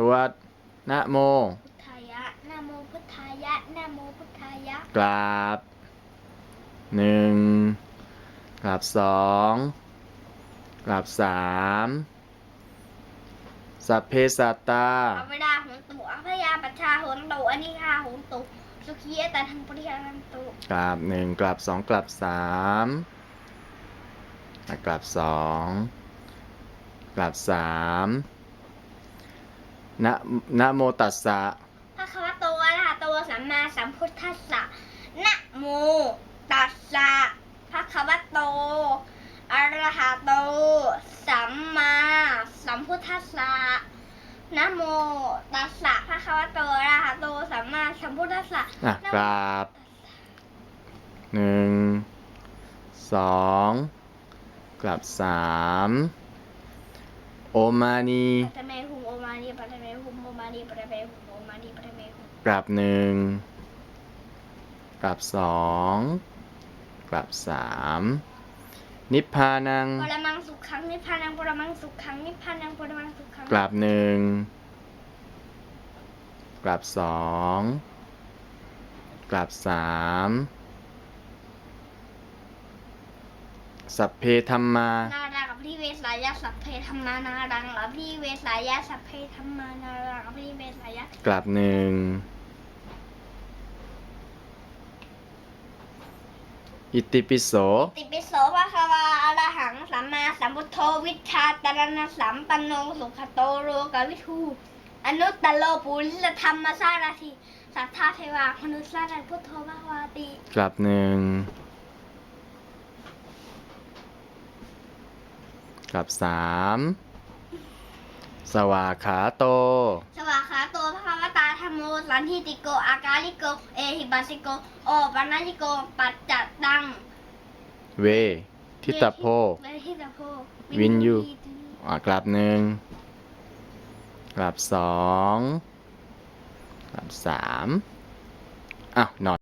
สวดนะโม พุทธายะนะโมพุทธายะนะโมพุทธายะกราบหนึ่งกราบสองกราบสามสัพเพสัตตาอเวลาหุนตุอภยาปัชชาหุนตุอนิคาหุนตุสุขีเอตันทังปริยานันตุกราบหนึ่งกราบสองกราบสามกราบสองกราบสาม นะนะโมตัสสะพระคัมภโตอะระหะโตสัมมาสัมพุทธัสสะนะโมตัสสะพระคัมภโตอะระหะโตสัมมาสัมพุทธัสสะนะโมตัสสะพระคัมภโตอะระหะโตสัมมาสัมพุทธัสสะอะกราบหนึ่งสองกราบสามโอมานี มานีปัตตะเมหุมโอมานีปัตตะเมหุมกราบหนึ่งกราบสองกราบสามนิพพานังปรมังสุขขังนิพพานังปรมังสุขขังนิพพานังปรมังสุขขังกราบหนึ่งกราบสองกราบสามสัพเพธรรมานารังอภิเว สายะสัพเพธรรมานารังอภิเวสายะสัพเพธรรมานารังอภิเวสายะกราบหนึ่งอิติปิโส ติปิโสภะคะวาอะระหังสัมมาสัมพุทโธวิชชาตรณสัมปันโนสุขโตโลกวิทูอนุตตโลปุริสธรรมสารถิสัทธาเทวามนุษย์สารพุทโธภะคะวาติกราบหนึ่ง กราบสามสวาขาโต สวากขาโตภะคะวตาธรรมโมสันทิติโก อากาลิโก เอหิปัสสิโก โอปัญญิโก ปัจจัตตังเว ทิตาโพ เวทิตาโพวินยู อ่ากราบหนึ่งกราบสองกราบสามอ้าวนอน